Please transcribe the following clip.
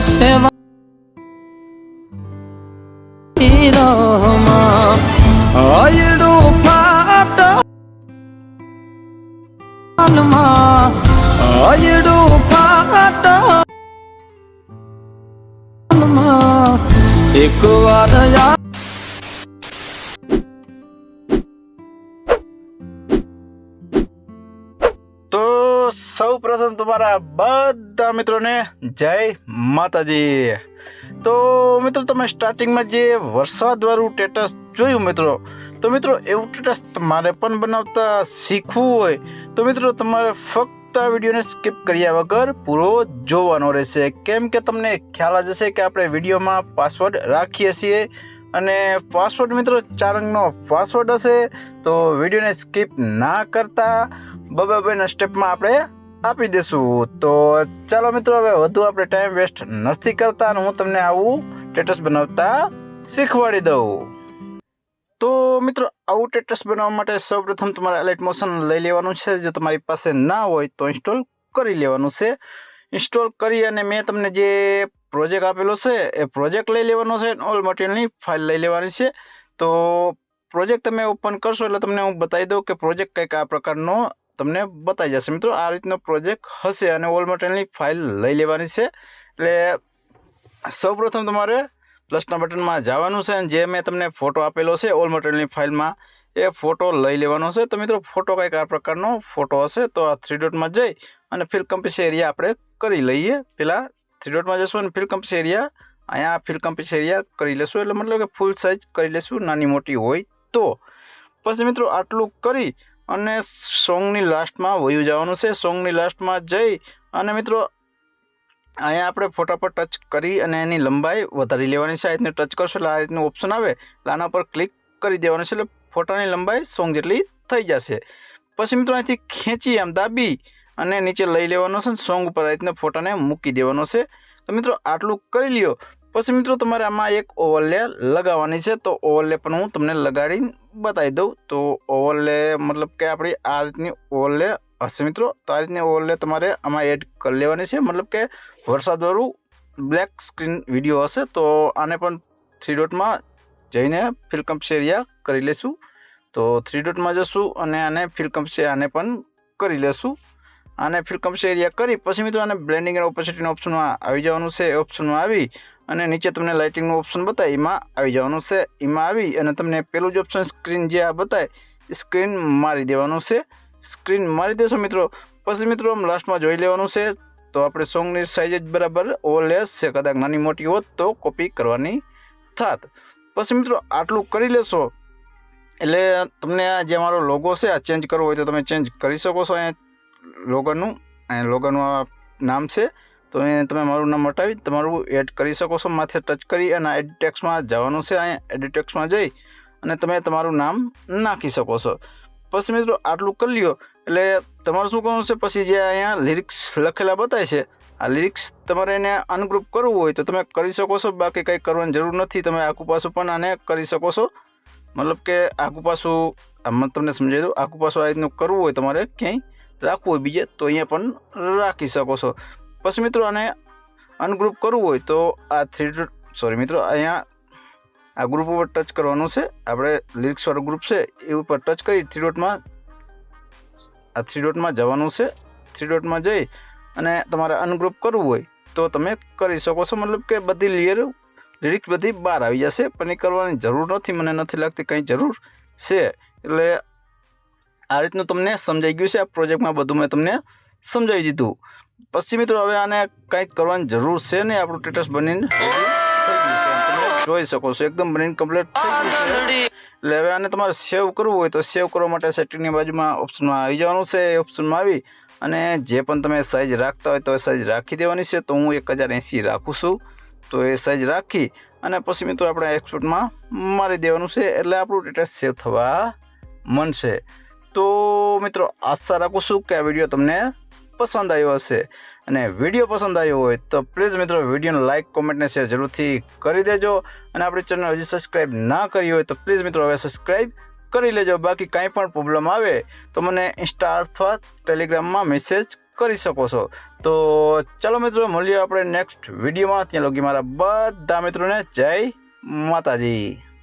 સેવા અયડું ફાટ અયડું ફાટ એક વાર યા સૌ પ્રથમ તમારા બધા મિત્રોને જય માતાજી. તો મિત્રો, તમે સ્ટાર્ટિંગમાં જે વરસાદવાળું સ્ટેટસ જોયું મિત્રો, તો મિત્રો, એવું સ્ટેટસ તમારે પણ બનાવતા શીખવું હોય, તો મિત્રો, તમારે ફક્ત આ વિડીયોને સ્કીપ કર્યા વગર પૂરો જોવાનો રહેશે. કેમ કે તમને ખ્યાલ જ હશે કે આપણે વિડીયોમાં પાસવર્ડ રાખીએ છીએ અને પાસવર્ડ મિત્રો ચાર અંકનો પાસવર્ડ હશે, તો વિડીયોને સ્કીપ ના કરતા બબે બેના સ્ટેપમાં આપણે આપી દેશું. તો ચાલો મિત્રો, હવે વધુ આપણે ટાઈમ વેસ્ટ નથી કરતા અને હું તમને આવું સ્ટેટસ બનાવતા શીખવાડી દઉં. તો મિત્રો, આવું સ્ટેટસ બનાવવા માટે સૌપ્રથમ તમારે એલાઇટ મોશન લઈ લેવાનું છે. જો તમારી પાસે ના હોય તો ઇન્સ્ટોલ કરી લેવાનું છે. ઇન્સ્ટોલ કરી અને મેં તમને જે પ્રોજેક્ટ આપેલો છે, એ પ્રોજેક્ટ લઈ લેવાનો છે ઓલ મટીરિયલની ફાઇલ લઈ લેવાની છે. તો પ્રોજેક્ટ તમે ઓપન કરશો એટલે તમને હું બતાવી દઉં કે પ્રોજેક્ટ કંઈક આ પ્રકારનો તમને બતાવી જશે. મિત્રો, આ રીતનો પ્રોજેક્ટ હશે અને ઓલ મટીરિયલની ફાઇલ લઈ લેવાની છે. એટલે સૌપ્રથમ તમારે પ્લસના બટનમાં જવાનું છે અને જે મેં તમને ફોટો આપેલો છે ઓલ મટીરિયલની ફાઇલમાં એ ફોટો લઈ લેવાનો છે. તો મિત્રો ફોટો કંઈક આ પ્રકારનો ફોટો હશે. તો આ થ્રી ડોટમાં જઈ અને ફિલ કમ્પીસ એરિયા આપણે કરી લઈએ. પહેલાં થ્રી ડોટમાં જશું અને ફિલ કમ્પીસ એરિયા અહીંયા ફિલ કમ્પીસ એરિયા કરી લેશું. એટલે મતલબ કે ફૂલ સાઇઝ કરી લેશું, નાની મોટી હોય તો. પછી મિત્રો, આટલું કરી અને સોંગની લાસ્ટમાં વયું જવાનું છે. સોંગની લાસ્ટમાં જઈ અને મિત્રો, અહીંયા આપણે ફોટા પર ટચ કરી અને એની લંબાઈ વધારી લેવાની છે. આ રીતને ટચ કરશો એટલે આ રીતનું ઓપ્શન આવે. એટલે આના પર ક્લિક કરી દેવાનું છે એટલે ફોટાની લંબાઈ સોંગ જેટલી થઈ જશે. પછી મિત્રો અહીંથી ખેંચી આમ દાબી અને નીચે લઈ લેવાનો છે સોંગ ઉપર આ રીતના ફોટાને મૂકી દેવાનો છે. તો મિત્રો, આટલું કરી લ્યો. પછી મિત્રો, તમારે આમાં એક ઓવરલે લગાવવાની છે. તો ઓવરલે પણ હું તમને લગાડીને બતાવી દઉં. તો ઓવરલે મતલબ કે આપણી આ રીતની ઓવરલે હશે મિત્રો. તો આ રીતની ઓવરલે તમારે આમાં એડ કરી લેવાની છે. મતલબ કે વરસાદવાળું બ્લેક સ્ક્રીન વીડિયો હશે. તો આને પણ થ્રી ડોટમાં જઈને ફિલકમ્પ એરિયા કરી લેશું. તો થ્રી ડોટમાં જશું અને આને ફિલકમ્પ આને પણ કરી લેશું. આને ફિલકમ્પ એરિયા કરી, પછી મિત્રો આને બ્લેન્ડિંગ અને ઓપોસિટીના ઓપ્શનમાં આવી જવાનું છે. એ ઓપ્શનમાં આવી અને નીચે તમને લાઇટિંગનું ઓપ્શન બતાવે એમાં આવી જવાનું છે. એમાં આવી અને તમને પહેલું જ ઓપ્શન સ્ક્રીન જે આ બતાવે સ્ક્રીન મારી દેવાનું છે. સ્ક્રીન મારી દેશો મિત્રો. પછી મિત્રો, આમ લાસ્ટમાં જોઈ લેવાનું છે. તો આપણે સોંગની સાઇઝ જ બરાબર ઓવરલેસ છે. કદાચ નાની મોટી હોત તો કોપી કરવાની થાત. પછી મિત્રો, આટલું કરી લેશો. એટલે તમને આ જે મારો લોગો છે, આ ચેન્જ કરવો હોય તો તમે ચેન્જ કરી શકો છો અહીંયા લોગોનું અહીંયા લોગોનું આ નામ છે. તો એ તમે મારું નામ હટાવી, તમારું એડ કરી શકો છો, માથે ટચ કરી અને એડિટ ટેક્સમાં જવાનું છે, અહીંયા એડિટ ટેક્સમાં જઈ અને તમે તમારું નામ નાખી શકો છો. પછી મિત્રો આટલું કરી લ્યો, એટલે તમારું શું કરવાનું છે, પછી જે અહીંયા લિરિક્સ લખેલા બતાવે છે, આ લિરિક્સ તમારે એને અનગ્રુપ કરવું હોય તો તમે કરી શકો છો, બાકી કંઈ કરવાની જરૂર નથી, તમે આખું પાછું પણ આને કરી શકો છો. મતલબ કે આખું પાછું આમાં તમને સમજાવી દઉં, આખું પાછું આ રીતનું કરવું હોય તમારે ક્યાંય રાખવું હોય, બીજે તો અહીંયા પણ રાખી શકો છો. પછી મિત્રો આને અનગ્રુપ કરવું હોય તો આ થ્રી સોરી મિત્રો, અહીંયા આ ગ્રુપ ઉપર ટચ કરવાનું છે. આપણે લિરિક્સવાળું ગ્રુપ છે, એ ઉપર ટચ કરી થ્રી ડોટમાં આ થ્રી ડોટમાં જવાનું છે. થ્રી ડોટમાં જઈ અને તમારે અનગ્રુપ કરવું હોય તો તમે કરી શકો છો. મતલબ કે બધી લિયર લિરિક્સ બધી બહાર આવી જશે, પણ એ કરવાની જરૂર નથી, મને નથી લાગતી કંઈ જરૂર છે. એટલે આ રીતનું તમને સમજાઈ ગયું છે. આ પ્રોજેક્ટમાં બધું મેં તમને સમજાવી દીધું. પછી મિત્રો હવે આને કંઈક કરવાની જરૂર છે નહીં આપણું સ્ટેટસ બનીને? જોઈ શકો છો, એકદમ બનીને કમ્પ્લીટ એટલે હવે આને તમારે સેવ કરવું હોય તો સેવ કરવા માટે સેટિંગની બાજુમાં ઓપ્શનમાં આવી જવાનું છે, એ ઓપ્શનમાં આવી. અને જે પણ તમે સાઇઝ રાખતા હોય તો એ સાઇઝ રાખી દેવાની છે. તો હું એક હજાર એંસી રાખું છું. તો એ સાઇઝ રાખી અને પછી મિત્રો આપણે એક્સપોર્ટમાં મારી દેવાનું છે. એટલે આપણું ડેટા સેવ થવા મનશે. તો મિત્રો આશા રાખું છું કે આ વીડિયો તમને પસંદ આવ્યો હશે. અને વીડિયો પસંદ આવ્યો હોય તો પ્લીઝ મિત્રો વિડીયોને લાઇક કોમેન્ટને શેર જરૂરથી કરી દેજો. અને આપણી ચેનલ હજી સબસ્ક્રાઈબ ના કરી હોય તો પ્લીઝ મિત્રો હવે સબસ્ક્રાઈબ કરી લેજો. બાકી કાંઈ પણ પ્રોબ્લેમ આવે તો મને ઇન્સ્ટા અથવા ટેલિગ્રામમાં મેસેજ કરી શકો છો. તો ચાલો મિત્રો મળીએ આપણે નેક્સ્ટ વિડીયોમાં. ત્યાં લગી મારા બધા મિત્રોને જય માતાજી.